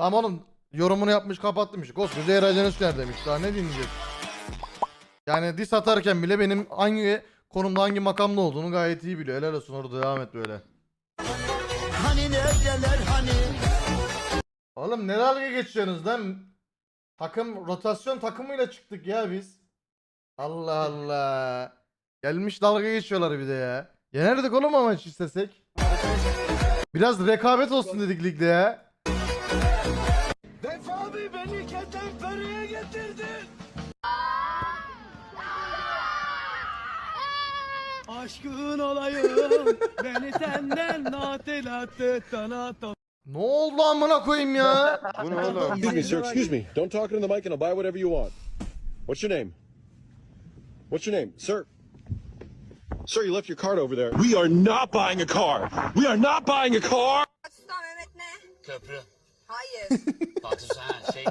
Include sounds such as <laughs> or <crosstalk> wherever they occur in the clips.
Tamam oğlum yorumunu yapmış kapattım işte. Koskoca Eray Caner demiş. Daha ne dinleyeceğiz? Yani diss atarken bile benim hangi konumda hangi makamda olduğunu gayet iyi biliyor. Helal olsun orada devam et böyle. Hani neredeler hani? Oğlum ne dalga geçiyorsunuz lan? Takım rotasyon takımıyla çıktık ya biz. Allah Allah. Gelmiş dalga geçiyorlar bir de ya. Yenerdik oğlum ama maç istesek. Biraz rekabet olsun dedik ligde ya. Aşkın olayım <laughs> beni senden tanatı. Ne oldu amına koyayım ya? Bu ne oğlum? Excuse me, sir. Excuse me. Don't talk into the mic, and I'll buy whatever you want. What's your name? What's your name, sir? Sir, you left your card over there. We are not buying a car. We are not buying a car. Sultan Mehmet ne? Köprü. Hayır. <laughs> Fatih Sultan şey.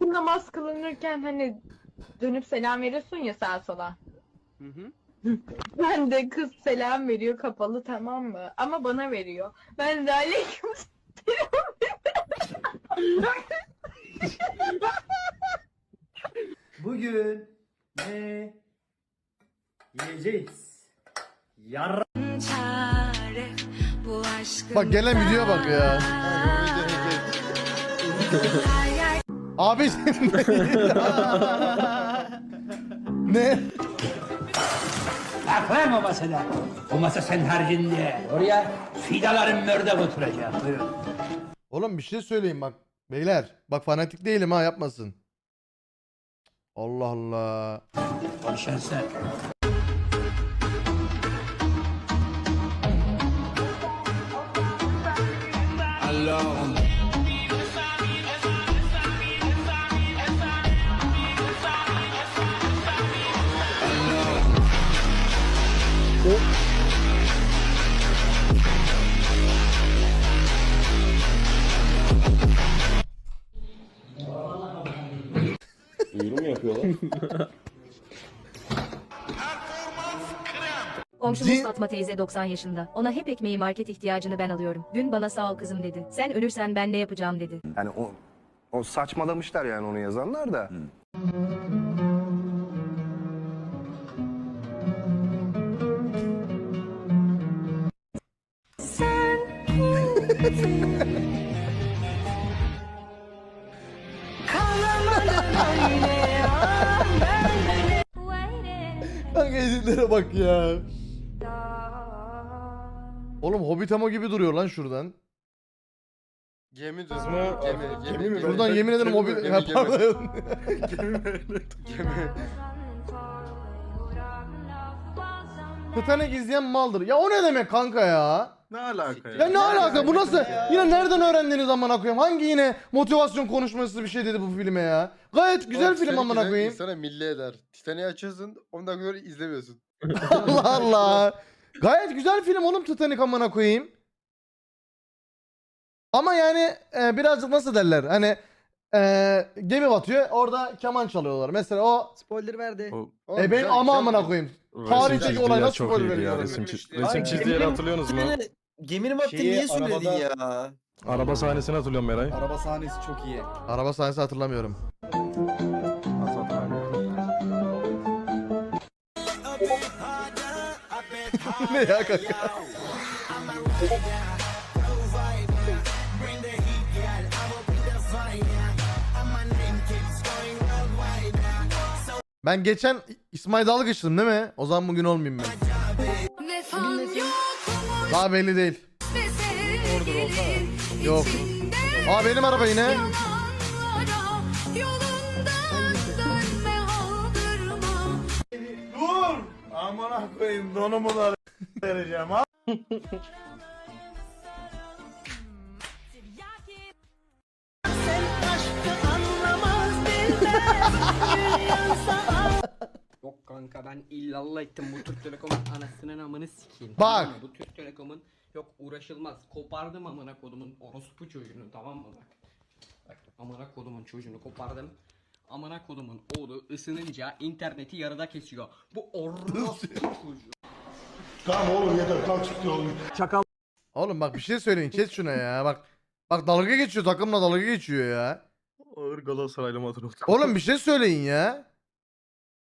e, namaz kılınırken hani dönüp selam veriyorsun ya sağa sola. Ben de kız selam veriyor kapalı tamam mı? Ama bana veriyor. Ben de aleyküm Bugün ne yiyeceğiz? Yar Bak gelen videoya bak ya. <laughs> Abi ne? <laughs> Baklayın o masada. O masa sen haricinde. Oraya fidaların mörde oturacak. Buyurun. Oğlum bir şey söyleyeyim bak. Beyler bak fanatik değilim ha yapmasın. Allah Allah. Konuşan sen. Duyuru Komşumuz Din- Fatma teyze 90 yaşında. Ona hep ekmeği market ihtiyacını ben alıyorum. Dün bana sağ ol kızım dedi. Sen ölürsen ben ne yapacağım dedi. Yani o, o saçmalamışlar yani onu yazanlar da. Kanka editlere bak ya. Oğlum Hobbitamo gibi duruyor lan şuradan. Gemi düz mü? Gemi, gemi mi? Şuradan yemin ederim Hobbit... Ha, pardon. <laughs> Titanic izleyen maldır. Ya o ne demek kanka ya? Ne alaka Ya ne alaka bu nasıl? Yine nereden öğrendiniz amına koyayım? Hangi yine motivasyon konuşması bir şey dedi bu filme ya? Gayet güzel film amına koyayım. Sana milli eder. Titanic'i açıyorsun ondan sonra izlemiyorsun. <laughs> Allah Allah. Gayet güzel film oğlum Titanic amına koyayım. Ama yani e, birazcık nasıl derler? Hani e, gemi batıyor. Orada keman çalıyorlar. Mesela o Spoiler verdi. Oğlum, e, benim güzel, ama güzel amına koyayım. Tarihteki olay nasıl spoiler veriyor? Resim, çiz- resim çizdiği yeri hatırlıyorsunuz mu? Geminin vakti niye söyledin ya? Araba sahnesini hatırlıyorum Meray. Araba sahnesi çok iyi. Araba sahnesi hatırlamıyorum. <laughs> ne ya kanka? Ben geçen İsmail Dalgıç'tım değil mi? O zaman bugün olmayayım ben. Daha belli değil. Yok. Aa benim araba yine. Dur! Amına koyayım donumu da vereceğim ha. Yok kanka ben illallah ettim bu Türk Telekom'un anasının amını sikeyim. Bak. Tamam mı? Bu Türk Telekom'un yok uğraşılmaz. Kopardım amına kodumun orospu çocuğunu tamam mı bak. Bak amına kodumun çocuğunu kopardım. Amına kodumun oğlu ısınınca interneti yarıda kesiyor. Bu orospu <laughs> çocuğu. Oğlum bak bir şey söyleyin kes şuna ya bak. Bak dalga geçiyor takımla dalga geçiyor ya. Ağır Galatasaraylı matın Oğlum bir şey söyleyin ya.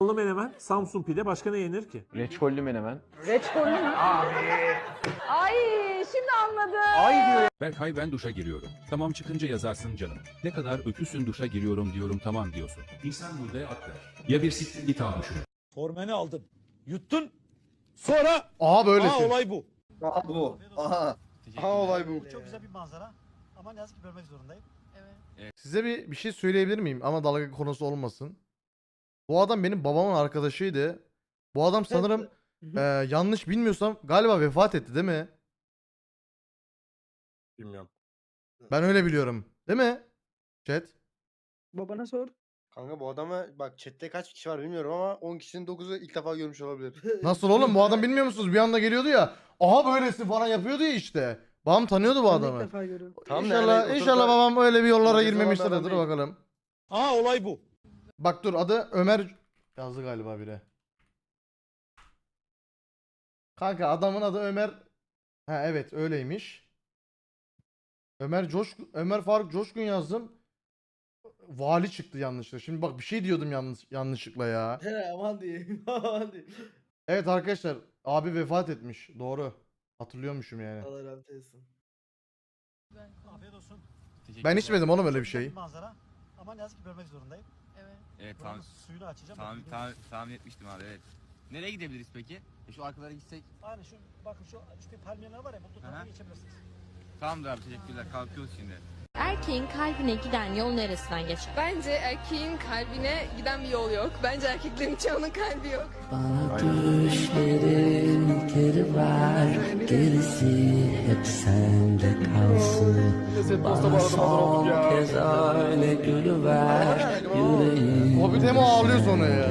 menemen Samsun pide başka ne yenir ki? Reçkollü menemen. Reçkolü mü? Ay şimdi anladım. Berkay ben duşa giriyorum. Tamam çıkınca yazarsın canım. Ne kadar öküsün duşa giriyorum diyorum tamam diyorsun. İnsan burada atlar. Ya bir siktir git abi şunu. Formeni aldın. Yuttun. Sonra Aha böylesin. Aa, olay bu. Aha bu. Aha. Ha olay bu. Çok güzel bir manzara. Ama ne yazık ki görmek zorundayım. Size bir, bir şey söyleyebilir miyim ama dalga konusu olmasın. Bu adam benim babamın arkadaşıydı. Bu adam sanırım e, yanlış bilmiyorsam galiba vefat etti değil mi? Bilmiyorum. Ben öyle biliyorum. Değil mi? Chat. Babana sor. Kanka bu adama bak chatte kaç kişi var bilmiyorum ama 10 kişinin 9'u ilk defa görmüş olabilir. <laughs> Nasıl oğlum bu adam bilmiyor musunuz? Bir anda geliyordu ya. Aha böylesi falan yapıyordu ya işte. Babam tanıyordu bu adamı. Tamam da İnşallah, yani inşallah oturup da- babam öyle bir yollara zaman girmemiştir. adam Dur değil. bakalım. Aa olay bu. Bak dur adı Ömer yazdı galiba biri. Kanka adamın adı Ömer. Ha evet öyleymiş. Ömer Coşkun Ömer Faruk Coşkun yazdım. Vali çıktı yanlışlıkla. Şimdi bak bir şey diyordum yanlış yanlışlıkla ya. aman diyeyim. <laughs> Aman diyeyim. Evet arkadaşlar abi vefat etmiş. Doğru. Hatırlıyormuşum yani. Allah rahmet eylesin. Afiyet olsun. Ben içmedim oğlum öyle bir şey. manzara. Ama ne yazık ki görmek zorundayım. Evet Buranın Suyunu açacağım. tahmin, Bakın, tahmin, tahmin etmiştim abi evet. Nereye gidebiliriz peki? E şu arkalara gitsek. Aynen şu bakın şu işte palmiyeler var ya mutlu Aha. tarafa geçebilirsiniz. Tamamdır abi teşekkürler kalkıyoruz şimdi. Erkeğin kalbine giden yol neresinden geçer? Bence erkeğin kalbine giden bir yol yok. Bence erkeklerin çoğunun kalbi yok. Hobbit hem ağlıyor sonra ya.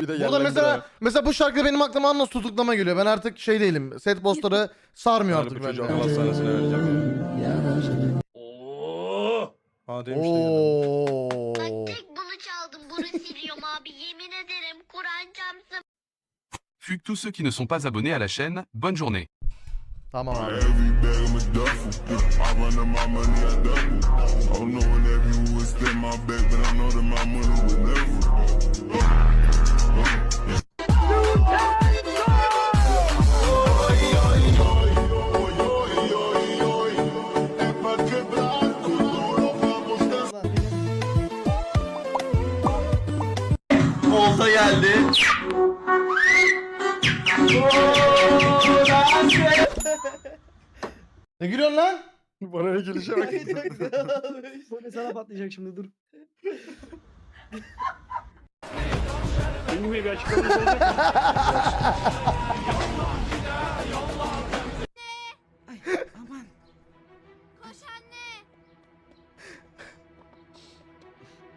Bir de Burada mesela mesela bu şarkı benim aklıma anla tutuklama geliyor. Ben artık şey değilim. Set postları sarmıyor artık çocuğu bende. akıl hastanesine vereceğim ya. Oo! Ha demişti dedim. Oo. bunu çaldım. Bunu siliyorum abi. Yemin ederim Kur'an çarpsın. Fuck tous ceux qui ne sont pas abonnés à la chaîne, bonne journée. Tamam abi. Olta geldi. Ne gülüyorsun lan? <laughs> Bana ne gelişe bak. <laughs> Ne sana patlayacak şimdi dur. Koş anne.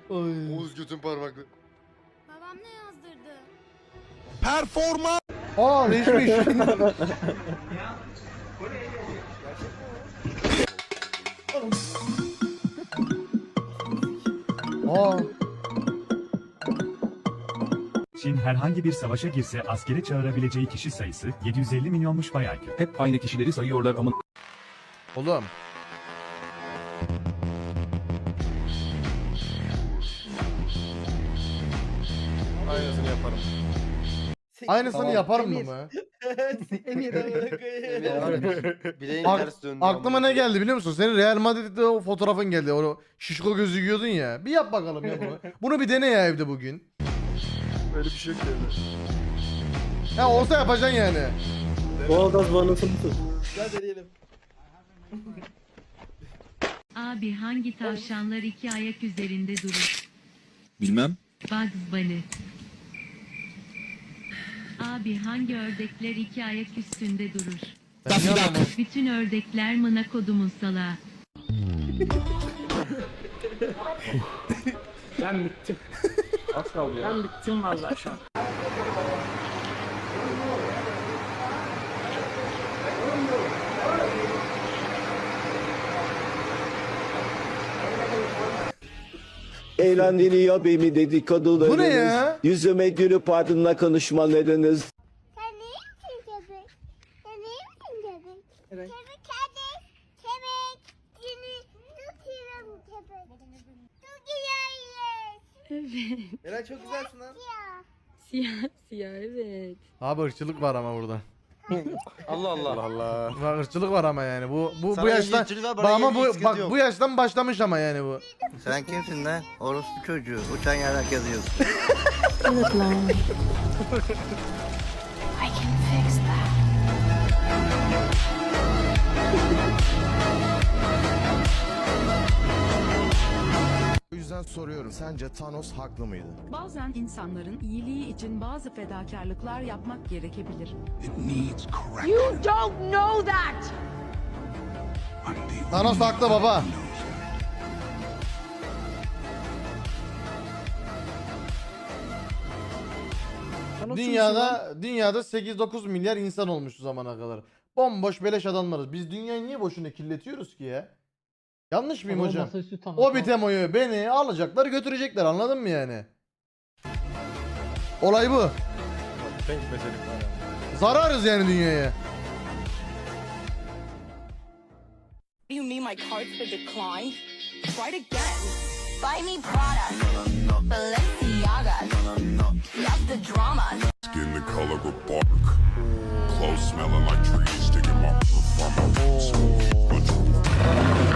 Oy. Oğuz götün parmaklı. Babam ne yazdırdı? Aa değişmiş. <laughs> Aa. Çin herhangi bir savaşa girse askeri çağırabileceği kişi sayısı 750 milyonmuş bay IQ. Hep aynı kişileri sayıyorlar ama Oğlum. Aynısını yaparım. Aynısını Tamam. yaparım mı Emir. Mı? Emir <laughs> amına koyayım. Bileğin Ak- ters döndü. Aklıma ne geldi biliyor musun? Senin Real Madrid'de o fotoğrafın geldi. O şişko gözüküyordun ya. Bir yap bakalım ya bunu. <laughs> Bunu bir dene ya evde bugün. öyle bir şey yok yani. Ya olsa yapacaksın yani. Doğalgaz bağlantısını tut. Gel deneyelim. Abi hangi tavşanlar iki ayak üzerinde durur? Bilmem. Bugs Bunny. Abi hangi ördekler iki ayak üstünde durur? Ben niye anlamadım? Bütün ördekler mına kodumun salağı. Eğlendiriyor beni dedikodularınız. Bu ne ya? Yüzüme gülüp ardına konuşmalarınız. Sen ne yapıyorsun? Eray. Evet. Eray çok güzelsin lan. Siyah siyah evet. Abi ırkçılık var ama burada. <laughs> Allah Allah. Allah. Bak ırkçılık var ama yani bu bu Sana bu yaştan bana Bak ama bu sıkıntı bak yok. bu yaştan başlamış ama yani bu. Sen kimsin lan? Orospu çocuğu. Uçan yarak yazıyorsun. Evet lan. <laughs> yüzden soruyorum. Sence Thanos haklı mıydı? Bazen insanların iyiliği için bazı fedakarlıklar yapmak gerekebilir. You don't know that. Thanos haklı baba. Dünyada dünyada 8-9 milyar insan olmuş şu zamana kadar. Bomboş beleş adamlarız. Biz dünyayı niye boşuna kirletiyoruz ki ya? Yanlış mıyım hocam? O bitemoyu beni alacaklar götürecekler anladın mı yani? Olay bu. Zararız yani dünyaya. You need my cards to decline? Try it again. Buy me Prada, Balenciaga, love the drama. Skin the color of bark. Clothes smelling like trees. Sticking my from You look so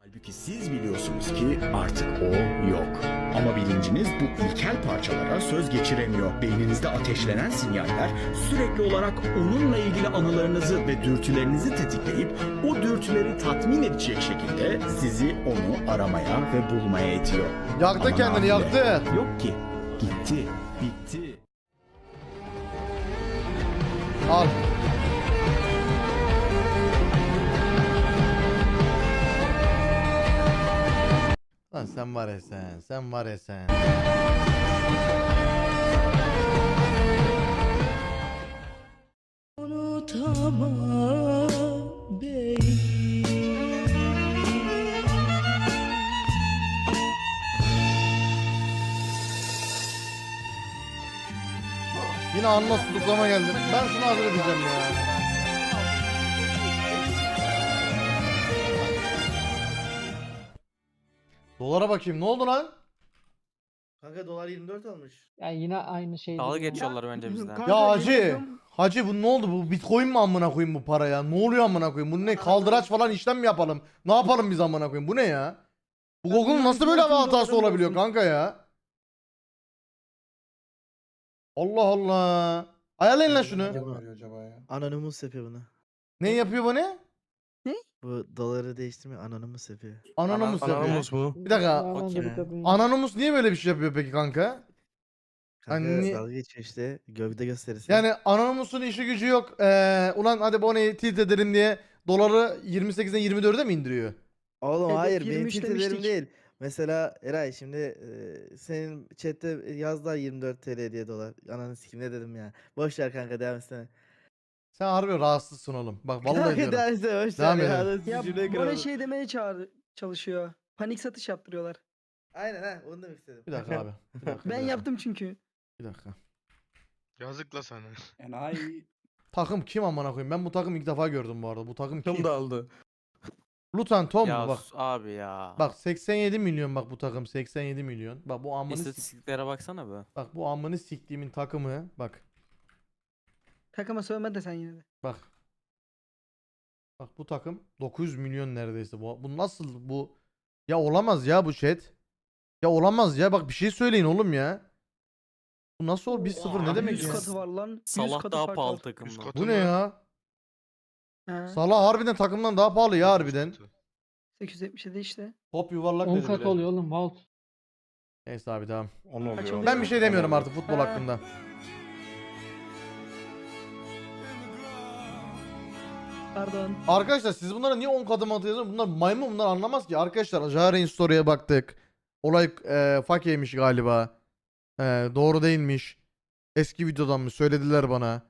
Halbuki siz biliyorsunuz ki artık o. Ama bilinciniz bu ilkel parçalara söz geçiremiyor. Beyninizde ateşlenen sinyaller sürekli olarak onunla ilgili anılarınızı ve dürtülerinizi tetikleyip o dürtüleri tatmin edecek şekilde sizi onu aramaya ve bulmaya itiyor. Yaktı Ama kendini yaktı. Yok ki. Gitti. Bitti. Al. Sen var ya sen, sen var ya sen. Yine anla tutuklama geldi. Ben şunu hazır edeceğim ya. Dolara bakayım ne oldu lan? Kanka dolar 24 olmuş. Yani yine aynı şey. Dalga geçiyorlar bence bizden. Ya hacı, hacı bu ne oldu bu bitcoin mi amına koyayım bu para ya? Ne oluyor amına koyayım? Bu ne kaldıraç falan işlem mi yapalım? Ne yapalım biz amına koyayım? Bu ne ya? Bu Google'un nasıl böyle bir hatası olabiliyor kanka ya? Allah Allah. Ayarlayın lan şunu. Anonymous yapıyor bunu. Ne yapıyor bu ne? Bu doları değiştirmiyor Anonymous yapıyor. Anonymous yapıyor. Anonymous mu? Bir dakika. Okey. Anonymous niye böyle bir şey yapıyor peki kanka? Kanka Hani- dalga geçiyor işte. Gövde gösterisi. Yani Anonymous'un işi gücü yok. Ee, ulan hadi Bonnie'yi tilt edelim diye doları 28'den 24'e mi indiriyor? Oğlum Hedef hayır benim 23 filtrelerim demiştik. değil. Mesela Eray şimdi e, senin chatte yazdılar 24 TL diye dolar. Ananı sikim ne dedim ya. Boş ver kanka devam etsene. Sen harbi rahatsızsın oğlum. Bak vallahi diyorum. etsene boş Devam ya. edelim. Ya bana şey demeye çağır çalışıyor. Panik satış yaptırıyorlar. Aynen ha onu demek istedim. Bir dakika abi. Bir dakika, bir Ben dakika, yaptım çünkü. Bir dakika. Yazık la sana. Takım kim amına koyayım? Ben bu takım ilk defa gördüm bu arada. Bu takım kim? Kim da aldı? Luton Tom mu? Bak. abi ya. Bak 87 milyon bak bu takım 87 milyon. Bak bu amını sik- İstatistiklere baksana be. bak bu amını siktiğimin takımı bak. Takıma sövme de sen yine de. Bak. Bak bu takım 900 milyon neredeyse. Bu, bu nasıl bu? Ya olamaz ya bu chat. Ya olamaz ya. Bak bir şey söyleyin oğlum ya. Bu nasıl ol? 1-0 ne demek 100 ya? katı var lan. 100 Salah katı daha fark pahalı var. takımdan. Bu ne ya? He, Salah harbiden takımdan daha pahalı ya harbiden. 877 işte. Top yuvarlak dedi bile. oğlum vault. Neyse abi tamam. Onu Kaç oluyor. oluyor? Ben bir şey demiyorum artık futbol Ha. hakkında. Pardon. Arkadaşlar siz bunlara niye 10 katı matı yazıyorsunuz? Bunlar maymun bunlar anlamaz ki. Arkadaşlar Jaren Story'e baktık. Olay e, fakeymiş galiba. E, doğru değilmiş. Eski videodan mı söylediler bana.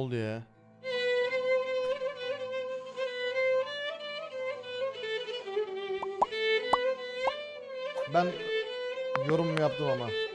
Oldu ya? Ben yorum yaptım ama.